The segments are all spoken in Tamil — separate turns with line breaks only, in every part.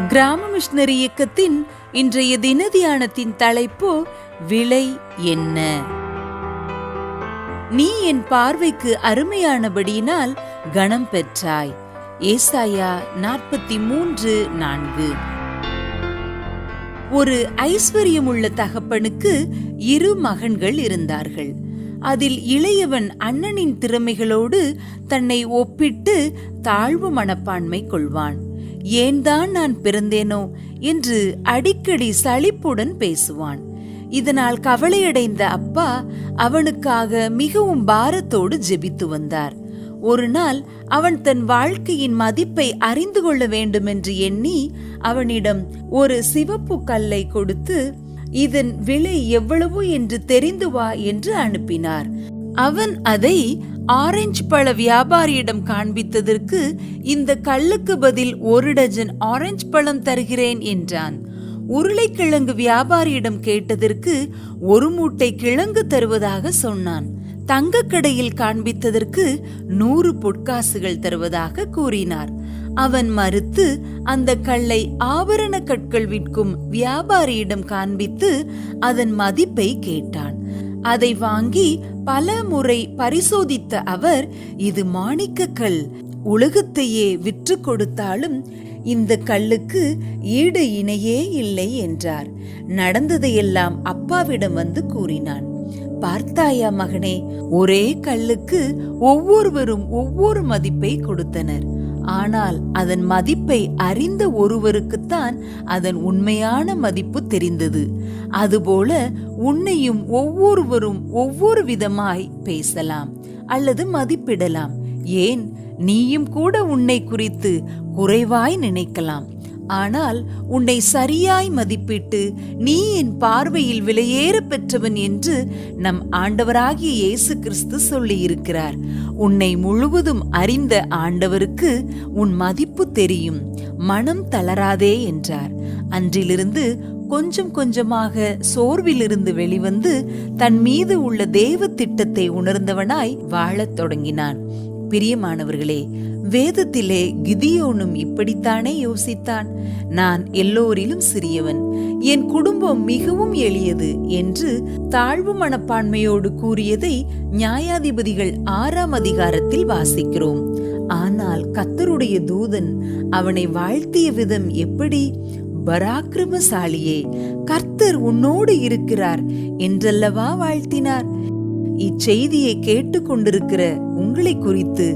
கிராம மிஷினரி இயக்கத்தின் இன்றைய தின தியானத்தின் தலைப்பு விலை என்ன? நீ என் பார்வைக்கு அருமையானபடியினால் கணம் பெற்றாய். ஏசாயா நாற்பத்தி மூன்று நான்கு. ஒரு ஐஸ்வர்யமுள்ள தகப்பனுக்கு இரு மகன்கள் இருந்தார்கள். அதில் இளையவன் அண்ணனின் திறமைகளோடு தன்னை ஒப்பிட்டு தாழ்வு மனப்பான்மை கொள்வான். ஏன்தான் நான் பிறந்தேனோ என்று அடிக்கடி சளிப்புடன் பேசுவான். இதனால் கவலையடைந்த அப்பா அவனுக்காக மிகவும் பாரத்தோடு ஜெபித்து வந்தார். ஒரு நாள் அவன் தன் வாழ்க்கையின் மதிப்பை அறிந்து கொள்ள வேண்டுமென்று எண்ணி அவனிடம் ஒரு சிவப்பு கல்லை கொடுத்து இதன் விலை எவ்வளவு என்று தெரிந்து வா என்று அனுப்பினார். அவன் அதை ஆரஞ்சு பழ வியாபாரியிடம் காண்பித்ததற்கு இந்த கல்லுக்கு பதில் ஒரு டஜன் ஆரஞ்சு பழம் தருகிறேன் என்றான். உருளைக்கிழங்கு வியாபாரியிடம் கேட்டதற்கு ஒரு மூட்டை கிழங்கு தருவதாக சொன்னான். தங்கக் கடையில் காண்பித்ததற்கு நூறு பொற்காசுகள் தருவதாக கூறினார். அவன் மறுத்து அந்த கல்லை ஆபரண கற்கள் விற்கும் வியாபாரியிடம் காண்பித்து அதன் மதிப்பை கேட்டான். அதை வாங்கி பல முறை பரிசோதித்த அவர் இது மாணிக்க கல் உலகத்தையே விற்று கொடுத்தாலும் இந்த கல்லுக்கு ஈடு இணையே இல்லை என்றார். நடந்ததையெல்லாம் அப்பாவிடம் வந்து கூறினான். பார்த்தாயா மகனே ஒரே கல்லுக்கு ஒவ்வொருவரும் ஒவ்வொரு மதிப்பை கொடுத்தனர். ஆனால் அதன் மதிப்பை அறிந்த ஒருவருக்குத்தான் அதன் உண்மையான மதிப்பு தெரிந்தது. அதுபோல உன்னையும் ஒவ்வொருவரும் ஒவ்வொரு விதமாய் பேசலாம் அல்லது மதிப்பிடலாம். ஏன்? நீயும் கூட உன்னை குறித்து குறைவாய் நினைக்கலாம். ஆனால் உன்னை சரியாய் மதிப்பிட்டு நீ என் பார்வையில் விலையேற பெற்றவன் என்று நம் ஆண்டவராகிய இயேசு கிறிஸ்து சொல்லியிருக்கிறார். உன்னை முழுவதும் அறிந்த ஆண்டவருக்கு உன் மதிப்பு தெரியும். மனம் தளராதே என்றார். அன்றிலிருந்து கொஞ்சம் கொஞ்சமாக சோர்விலிருந்து வெளிவந்து தன் மீது உள்ள தேவ திட்டத்தை உணர்ந்தவனாய் வாழத் தொடங்கினான். பிரியமானவர்களே வேதத்திலே கிதியோனும் இப்படித்தானே யோசித்தான். நான் எல்லோரிலும் சிறியவன் என் குடும்பம் மிகவும் எளியது என்று தாழ்வு மனப்பான்மையோடு கூறியதை நியாயாதிபதிகள் ஆறாம் அதிகாரத்தில் வாசிக்கிறோம். ஆனால் கத்தருடைய தூதன் அவனை வாழ்த்திய விதம் எப்படி? பராக்கிரமசாலியே கர்த்தர் உன்னோடு இருக்கிறார் என்றல்லவா வாழ்த்தினார்? இச்செய்தியை கேட்டுக்கொண்டிருக்கிற உங்களை குறித்து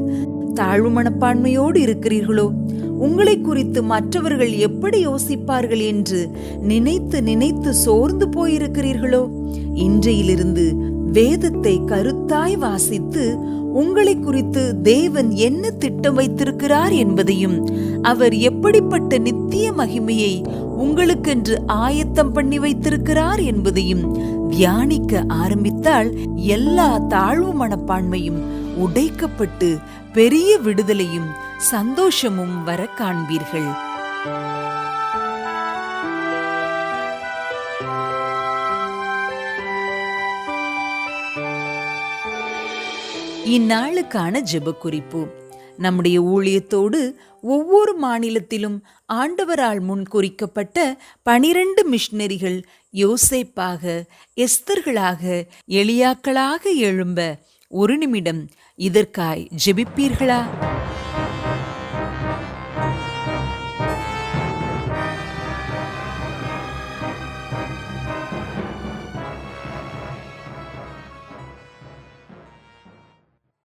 தாழ்வு மனப்பான்மையோடு இருக்கிறீர்களோ? உங்களை குறித்து மற்றவர்கள் எப்படி யோசிப்பார்கள் என்று நினைத்து நினைத்து சோர்ந்து போயிருக்கிறீர்களோ? இன்றையிலிருந்து வேதத்தை கருத்தாய் வாசித்து உங்களை குறித்து தேவன் என்ன திட்டம் வைத்திருக்கிறார் என்பதையும் அவர் எப்படிப்பட்ட நித்திய மகிமையை உங்களுக்கென்று ஆயத்தம் பண்ணி வைத்திருக்கிறார் என்பதையும் தியானிக்க ஆரம்பித்தால் எல்லா தாழ்வு மனப்பான்மையும் உடைக்கப்பட்டு பெரிய விடுதலையும் சந்தோஷமும் வர காண்பீர்கள். இந்நாளுக்கான ஜெப குறிப்பு நம்முடைய ஊழியத்தோடு ஒவ்வொரு மாநிலத்திலும் ஆண்டவரால் முன் குறிக்கப்பட்ட பனிரெண்டு மிஷினரிகள் யோசேப்பாக எஸ்தர்களாக எளியாக்களாக எழும்ப ஒரு நிமிடம் இதற்காய் ஜெபிப்பீர்களா?